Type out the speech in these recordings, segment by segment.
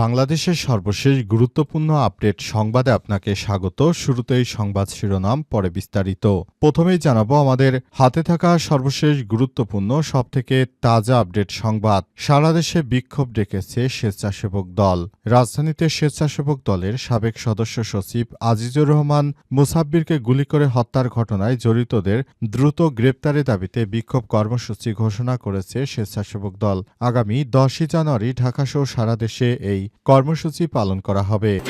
বাংলাদেশের সর্বশেষ গুরুত্বপূর্ণ আপডেট সংবাদে আপনাকে স্বাগত। শুরুতেই সংবাদ শিরোনাম, পরে বিস্তারিত। প্রথমেই জানাব আমাদের হাতে থাকা সর্বশেষ গুরুত্বপূর্ণ, সবথেকে তাজা আপডেট সংবাদ। সারা দেশে বিক্ষোভ ডেকেছে স্বেচ্ছাসেবক দল। রাজধানীতে স্বেচ্ছাসেবক দলের সাবেক সদস্য সচিব আজিজুর রহমান মুসাব্বিরকে গুলি করে হত্যার ঘটনায় জড়িতদের দ্রুত গ্রেপ্তারের দাবিতে বিক্ষোভ কর্মসূচি ঘোষণা করেছে স্বেচ্ছাসেবক দল। আগামী দশই জানুয়ারি ঢাকাসহ সারা দেশে এই কর্মসূচি পালন করা হবে।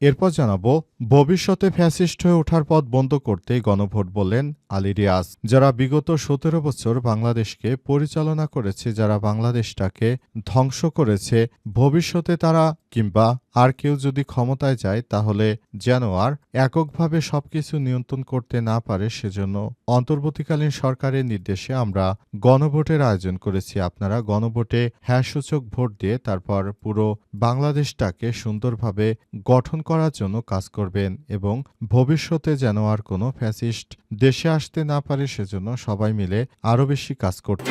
এরপর জানাব, ভবিষ্যতে ফ্যাসিস্ট হয়ে ওঠার পথ বন্ধ করতে গণভোট বললেন আলী রিয়াজ, যারা বিগত সতেরো বছর বাংলাদেশকে পরিচালনা করেছে, যারা বাংলাদেশটাকে ধ্বংস করেছে, ভবিষ্যতে তারা কিংবা আর কেউ যদি ক্ষমতায় যায়, তাহলে যেন আর এককভাবে সবকিছু নিয়ন্ত্রণ করতে না পারে, সেজন্য অন্তর্বর্তীকালীন সরকারের নির্দেশে আমরা গণভোটের আয়োজন করেছি। আপনারা গণভোটে হ্যাঁ সূচক ভোট দিয়ে তারপর পুরো বাংলাদেশটাকে সুন্দরভাবে গঠন করার জন্য কাজ করবেন এবং ভবিষ্যতে যেন আর কোনো ফ্যাসিস্ট দেশে আসতে না পারে সেজন্য সবাই মিলে আরও বেশি কাজ করতে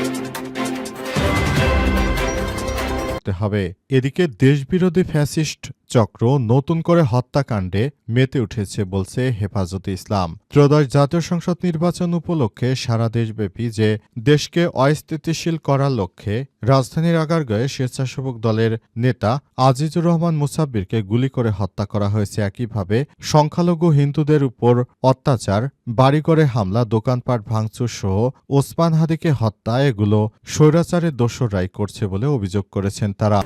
হবে। এদিকে দেশবিরোধী ফ্যাসিস্ট চক্র নতুন করে হত্যাকাণ্ডে মেতে উঠেছে বলছে হেফাজতে ইসলাম। ত্রয়োদশ জাতীয় সংসদ নির্বাচন উপলক্ষে সারা দেশব্যাপী যে দেশকে অস্থিতিশীল করার লক্ষ্যে রাজধানীর আগারগাঁয়ে স্বেচ্ছাসেবক দলের নেতা আজিজুর রহমান মুসাব্বিরকে গুলি করে হত্যা করা হয়েছে। একইভাবে সংখ্যালঘু হিন্দুদের উপর অত্যাচার, বাড়িঘরে হামলা, দোকানপাট ভাঙচুর সহ ওসমান হাদিকে হত্যা, এগুলো স্বৈরাচারের দোসররাই করছে বলে অভিযোগ করেছেন তারা।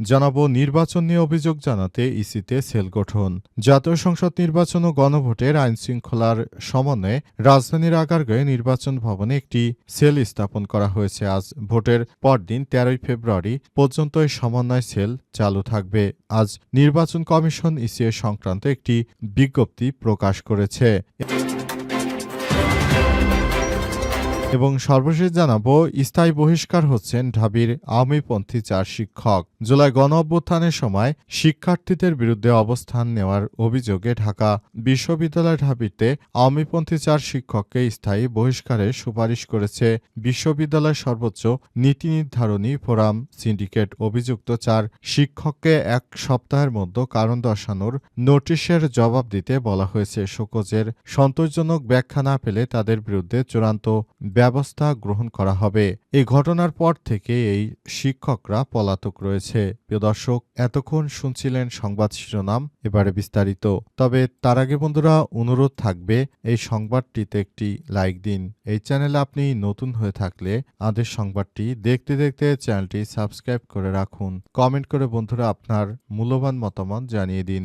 জানাব নির্বাচন নিয়ে অভিযোগ জানাতে ইসিতে সেল গঠন। জাতীয় সংসদ নির্বাচন ও গণভোটের আইন শৃঙ্খলার সমন্বয়ে রাজধানীর আগারগাঁয়ে নির্বাচন ভবনে একটি সেল স্থাপন করা হয়েছে। আজ ভোটের পরদিন তেরোই ফেব্রুয়ারি পর্যন্ত এই সমন্বয় সেল চালু থাকবে। আজ নির্বাচন কমিশন ইসিএ সংক্রান্ত একটি বিজ্ঞপ্তি প্রকাশ করেছে। এবং সর্বশেষ জানাব, স্থায়ী বহিষ্কার হচ্ছেন ঢাবির আওয়ামীপন্থী চার শিক্ষক। জুলাই গণ অভ্যুত্থানের সময় শিক্ষার্থীদের বিরুদ্ধে অবস্থান নেওয়ার অভিযোগে ঢাকা বিশ্ববিদ্যালয় ঢাবিতে আওয়ামীপন্থী চার শিক্ষককে স্থায়ী বহিষ্কারের সুপারিশ করেছে বিশ্ববিদ্যালয়ের সর্বোচ্চ নীতি নির্ধারণী ফোরাম সিন্ডিকেট। অভিযুক্ত চার শিক্ষককে এক সপ্তাহের মধ্যে কারণ দর্শানোর নোটিশের জবাব দিতে বলা হয়েছে। শোকজের সন্তোষজনক ব্যাখ্যা না পেলে তাদের বিরুদ্ধে চূড়ান্ত ব্যবস্থা গ্রহণ করা হবে। এই ঘটনার পর থেকে এই শিক্ষকরা পলাতক রয়েছে। প্রিয় দর্শক, এতক্ষণ শুনছিলেন সংবাদ শিরোনাম, এবারে বিস্তারিত। তবে তার আগে বন্ধুরা, অনুরোধ থাকবে, এই সংবাদটিতে একটি লাইক দিন। এই চ্যানেলে আপনি নতুন হয়ে থাকলে আমাদের সংবাদটি দেখতে দেখতে চ্যানেলটি সাবস্ক্রাইব করে রাখুন। কমেন্ট করে বন্ধুরা আপনার মূল্যবান মতামত জানিয়ে দিন।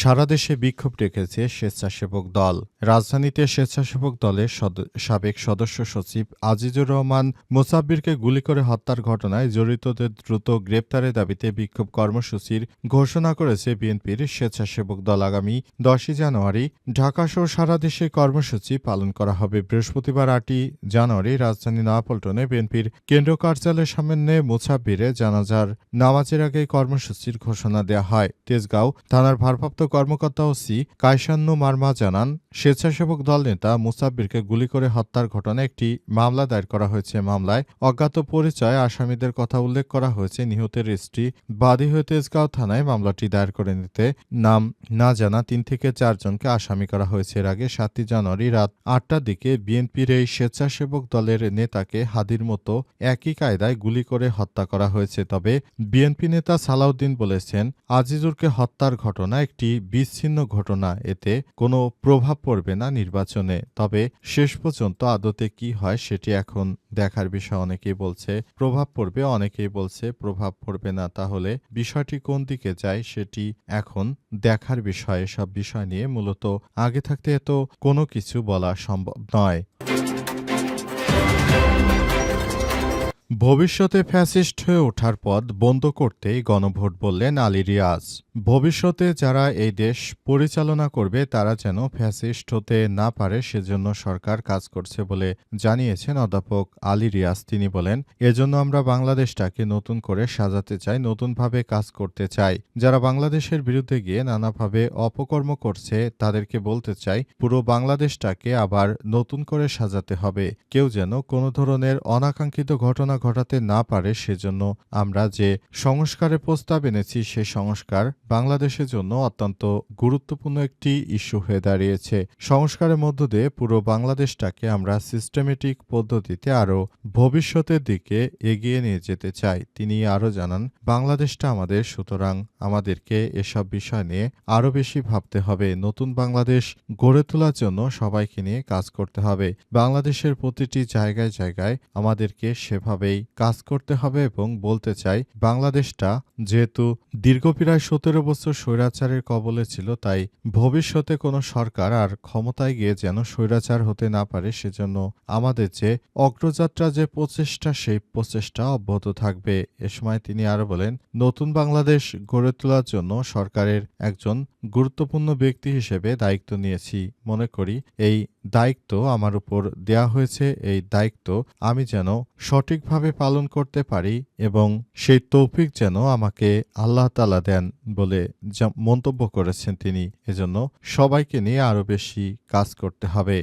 সারা দেশে বিক্ষোভ ডেকেছে স্বেচ্ছাসেবক দল। রাজধানীতে স্বেচ্ছাসেবক দলের সাবেক সদস্য সচিব আজিজুর রহমান মোসাব্বিরকে গুলি করে হত্যার ঘটনায় জড়িতদের দ্রুত গ্রেপ্তারের দাবিতে বিক্ষোভ কর্মসূচির ঘোষণা করেছে বিএনপির স্বেচ্ছাসেবক দল আগামী দশই জানুয়ারি। ঢাকাসহ সারা দেশে কর্মসূচি পালন করা হবে। বৃহস্পতিবার আটই জানুয়ারি রাজধানী নয়াপল্টনে বিএনপির কেন্দ্র কার্যালয়ের সামনে মোসাব্বিরে জানাজার নামাজের আগে কর্মসূচির ঘোষণা দেওয়া হয়। তেজগাঁও থানার ভারপ্রাপ্ত কর্মকর্তা ওসি কায়সান্ন মার্মা জানান, স্বেচ্ছাসেবক দল নেতা মুসাব্বিরকে গুলি করে হত্যার ঘটনায় একটি মামলা দায়ের করা হয়েছে। মামলায় অজ্ঞাত পরিচয় আসামিদের কথা উল্লেখ করা হয়েছে। নিহতের স্ত্রী বাদী হয়ে তেজগাঁও থানায় মামলাটি দায়ের করে নিতে নাম না জানা তিন থেকে চারজনকে আসামি করা হয়েছে। এর আগে সাতই জানুয়ারি রাত আটটার দিকে বিএনপির এই স্বেচ্ছাসেবক দলের নেতাকে হাদির মতো একই কায়দায় গুলি করে হত্যা করা হয়েছে। তবে বিএনপি নেতা সালাউদ্দিন বলেছেন, আজিজুরকে হত্যার ঘটনা একটি বিচ্ছিন্ন ঘটনা, এতে কোনো প্রভাব পড়বে না নির্বাচনে। তবে শেষ পর্যন্ত আদতে কি হয় সেটি এখন দেখার বিষয়। অনেকেই বলছে, প্রভাব পড়বে, অনেকেই বলছে প্রভাব পড়বে না। তাহলে বিষয়টি কোন দিকে যায় সেটি এখন দেখার বিষয়। সব বিষয় নিয়ে মূলত আগে থাকতে এত কোনো কিছু বলা সম্ভব নয়। ভবিষ্যতে ফ্যাসিস্ট হয়ে ওঠার পথ বন্ধ করতেই গণভোট বললেন আলী রিয়াজ। ভবিষ্যতে যারা এই দেশ পরিচালনা করবে, তারা যেন ফ্যাসিস্ট হতে না পারে, সেজন্য সরকার কাজ করছে বলে জানিয়েছেন অধ্যাপক আলী রিয়াজ। তিনি বলেন, এজন্য আমরা বাংলাদেশটাকে নতুন করে সাজাতে চাই, নতুনভাবে কাজ করতে চাই। যারা বাংলাদেশের বিরুদ্ধে গিয়ে নানাভাবে অপকর্ম করছে, তাদেরকে বলতে চাই, পুরো বাংলাদেশটাকে আবার নতুন করে সাজাতে হবে। কেউ যেন কোনো ধরনের অনাকাঙ্ক্ষিত ঘটনা ঘটাতে না পারে, সেজন্য আমরা যে সংস্কারের প্রস্তাব এনেছি, সে সংস্কার বাংলাদেশের জন্য অত্যন্ত গুরুত্বপূর্ণ একটি ইস্যু হয়ে দাঁড়িয়েছে। সংস্কারের মধ্য দিয়ে পুরো বাংলাদেশটাকে আমরা সিস্টেমেটিক পদ্ধতিতে আরও ভবিষ্যতের দিকে এগিয়ে নিয়ে যেতে চাই। তিনি আরও জানান, বাংলাদেশটা আমাদের, সুতরাং আমাদেরকে এসব বিষয় নিয়ে আরও বেশি ভাবতে হবে। নতুন বাংলাদেশ গড়ে তোলার জন্য সবাইকে নিয়ে কাজ করতে হবে। বাংলাদেশের প্রতিটি জায়গায় জায়গায় আমাদেরকে সেভাবেই কাজ করতে হবে এবং বলতে চাই, বাংলাদেশটা যেহেতু দীর্ঘ প্রায় সতেরো বছর স্বৈরাচারের কবলে ছিল, তাই ভবিষ্যতে কোনো সরকার আর ক্ষমতায় গিয়ে যেন স্বৈরাচার হতে না পারে সেজন্য আমাদের যে অগ্রযাত্রা, যে প্রচেষ্টা, সেই প্রচেষ্টা অব্যাহত থাকবে। এ সময় তিনি আরও বলেন, নতুন বাংলাদেশ গড়ে তোলার জন্য সরকারের একজন গুরুত্বপূর্ণ ব্যক্তি হিসেবে দায়িত্ব নিয়েছি। মনে করি, এই দায়িত্ব আমার উপর দেয়া হয়েছে, এই দায়িত্ব আমি যেন সঠিকভাবে পালন করতে পারি এবং সেই তৌফিক যেন আমাকে আল্লাহ তালা দেন বলে মন্তব্য করেছেন তিনি। এজন্য সবাইকে নিয়ে আরও বেশি কাজ করতে হবে।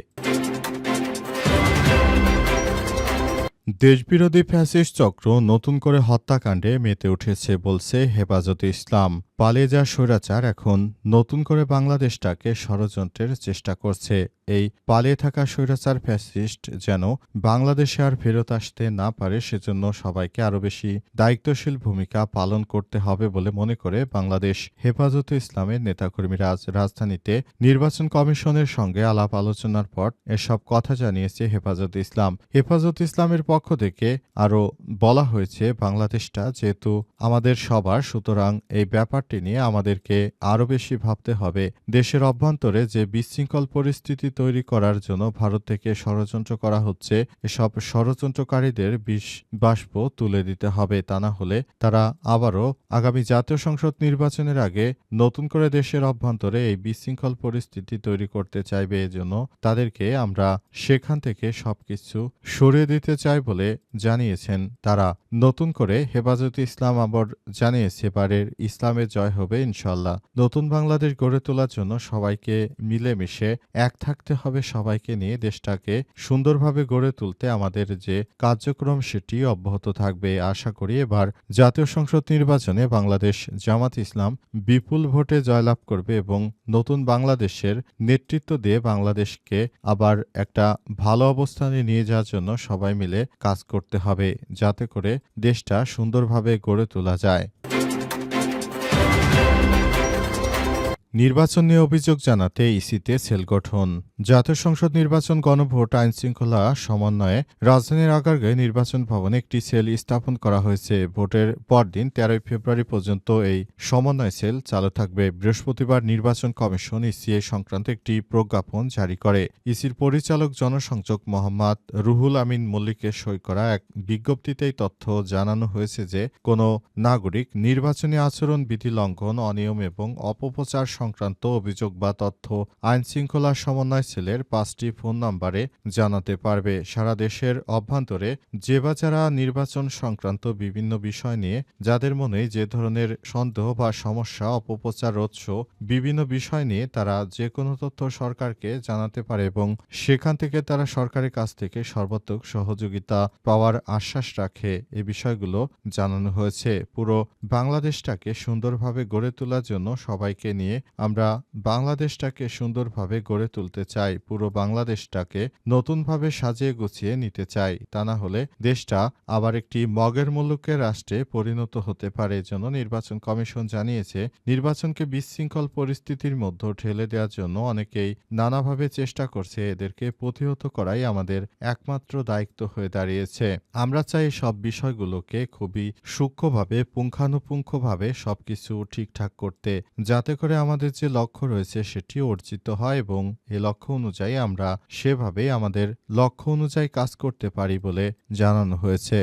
দেশবিরোধী ফ্যাসিস্ট চক্র নতুন করে হত্যাকাণ্ডে মেতে উঠেছে বলছে হেফাজতে ইসলাম। পালিয়ে যা স্বৈরাচার এখন নতুন করে বাংলাদেশটাকে ষড়যন্ত্রের চেষ্টা করছে। এই পালিয়ে থাকা স্বৈরাচার ফ্যাসিস্ট যেন বাংলাদেশে আর ফেরত আসতে না পারে, সেজন্য সবাইকে আরও বেশি দায়িত্বশীল ভূমিকা পালন করতে হবে বলে মনে করে বাংলাদেশ হেফাজতে ইসলামের নেতাকর্মীরা আজ রাজধানীতে নির্বাচন কমিশনের সঙ্গে আলাপ আলোচনার পর এসব কথা জানিয়েছে হেফাজতে ইসলাম। হেফাজত ইসলামের পক্ষ থেকে আরও বলা হয়েছে, বাংলাদেশটা যেহেতু আমাদের সবার, সুতরাং এই ব্যাপারটি নিয়ে আমাদেরকে আরও বেশি ভাবতে হবে। দেশের অভ্যন্তরে যে বিশৃঙ্খল পরিস্থিতি তৈরি করার জন্য ভারত থেকে ষড়যন্ত্র করা হচ্ছে। এসব ষড়যন্ত্রকারীদের বিষ, বাষ্প তুলে দিতে হবে। তা না হলে তারা আবারও আগামী জাতীয় সংসদ নির্বাচনের আগে নতুন করে দেশের অভ্যন্তরে এই বিশৃঙ্খল পরিস্থিতি তৈরি করতে চাইবে। এজন্য তাদেরকে আমরা সেখান থেকে সবকিছু সরিয়ে দিতে চাই বলে জানিয়েছেন তারা। নতুন করে হেফাজতে ইসলাম আবার জানিয়েছে, এবারের ইসলামের জয় হবে ইনশাল্লাহ নতুন বাংলাদেশ গড়ে তোলার জন্য সবাইকে মিলেমিশে এক থাকতে হবে সবাইকে নিয়ে দেশটাকে সুন্দরভাবে গড়ে তুলতে আমাদের যে কার্যক্রম সেটি অব্যাহত থাকবে। আশা করি এবার জাতীয় সংসদ নির্বাচনে বাংলাদেশ জামাত ইসলাম বিপুল ভোটে জয়লাভ করবে এবং নতুন বাংলাদেশের নেতৃত্ব দিয়ে বাংলাদেশকে আবার একটা ভালো অবস্থানে নিয়ে যাওয়ার জন্য সবাই মিলে কাজ করতে হবে, যাতে করে দেশটা সুন্দরভাবে গড়ে তোলা যায়। নির্বাচন নিয়ে অভিযোগ জানাতে ইসিতে সেল গঠন। জাতীয় সংসদ নির্বাচন গণভোট আইন শৃঙ্খলা সমন্বয়ে রাজধানীর আগারগাঁয়ে নির্বাচন ভবনে একটি সেল স্থাপন করা হয়েছে। ভোটের পরদিন তেরোই ফেব্রুয়ারি পর্যন্ত এই সমন্বয় সেল চালু থাকবে। বৃহস্পতিবার নির্বাচন কমিশন ইসিএ সংক্রান্ত একটি প্রজ্ঞাপন জারি করে। ইসির পরিচালক জনসংযোগ মোহাম্মদ রুহুল আমিন মল্লিকের সই করা এক বিজ্ঞপ্তিতেই তথ্য জানানো হয়েছে যে, কোনো নাগরিক নির্বাচনী আচরণ বিধি লঙ্ঘন, অনিয়ম এবং অপপ্রচার সংক্রান্ত অভিযোগ বা তথ্য আইন শৃঙ্খলা সমন্বয় সেলের পাঁচটি ফোন নম্বরে জানাতে পারবে। সারা দেশের অভ্যন্তরে যে বা যারা নির্বাচন সংক্রান্ত বিভিন্ন বিষয় নিয়ে যাদের মনে যে ধরনের সন্দেহ বা সমস্যা, অপপ্রচার রোধস বিভিন্ন বিষয় নিয়ে তারা যে কোনো তথ্য সরকারকে জানাতে পারে এবং সেখান থেকে তারা সরকারের কাছ থেকে সর্বাত্মক সহযোগিতা পাওয়ার আশ্বাস রাখে। এ বিষয়গুলো জানানো হয়েছে। পুরো বাংলাদেশটাকে সুন্দরভাবে গড়ে তোলার জন্য সবাইকে নিয়ে আমরা বাংলাদেশটাকে সুন্দরভাবে গড়ে তুলতে চাই, পুরো বাংলাদেশটাকে নতুনভাবে সাজিয়ে গুছিয়ে নিতে চাই। তা না হলে দেশটা আবার একটি মগের মুলুকের রাষ্ট্রে পরিণত হতে পারে এজন্য নির্বাচন কমিশন জানিয়েছে। নির্বাচনকে বিশৃঙ্খল পরিস্থিতির মধ্যে ঠেলে দেওয়ার জন্য অনেকেই নানাভাবে চেষ্টা করছে, এদেরকে প্রতিহত করাই আমাদের একমাত্র দায়িত্ব হয়ে দাঁড়িয়েছে। আমরা চাই সব বিষয়গুলোকে খুবই সূক্ষ্মভাবে, পুঙ্খানুপুঙ্খভাবে সবকিছু ঠিকঠাক করতে, যাতে করে আমাদের যে লক্ষ্য রয়েছে সেটি অর্জিত হয় এবং এ লক্ষ্য অনুযায়ী আমরা সেভাবে আমাদের লক্ষ্য অনুযায়ী কাজ করতে পারি বলে জানানো হয়েছে।